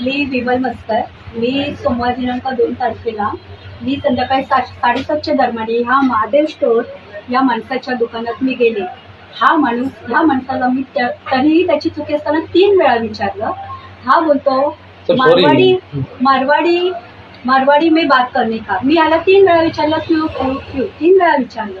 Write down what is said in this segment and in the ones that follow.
मी विमल मस्कर. मी सोमवार दिनांक दोन तारखेला मी संध्याकाळी सा साडेसातच्या दरम्यान ह्या महादेव स्टोर या माणसाच्या दुकानात मी गेले. हा माणूस ह्या माणसाला मी त्या- तरीही त्याची चुकी असताना तीन वेळा विचारलं. हा बोलतो. मारवाडी मारवाडी मारवाडी में बात करने का? मी याला तीन वेळा विचारलं क्यू क्यू क्यू? तीन वेळा विचारलं.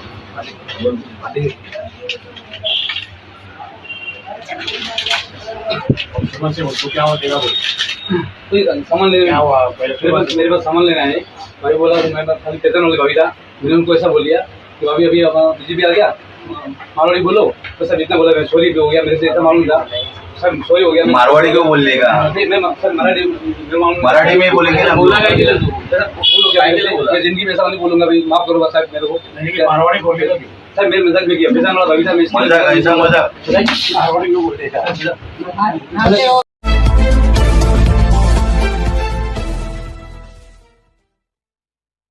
नहीं बोलेगा मैं समझ से बोल क्या हुआ तेरा कोई सामान लेने हुआ मेरे पास मेरे पास सामान लेना है भाई बोला मैं खाली चेतन वाले भाभी था मैंने उनको ऐसा बोल दिया कि भाभी अभी बीजेपी आ गया मारवाड़ी बोलो तो सर इतना बोला मैं सॉरी हो गया मेरे से ऐसा मालूम था सर सॉरी हो गया मारवाड़ी क्यों बोल सर मराठी मराठी में बोलेंगे ना बोला गया, मैं- जिंदगी में ऐसा नहीं बोलूंगा भाई माफ करो बस साहब मेरे को? सर मेरे मजाक में किया। फैजान वाला भाभी था मैं इसलिए- मजाक ऐसा मजाक। मारवाड़ी क्यों बोल अरे,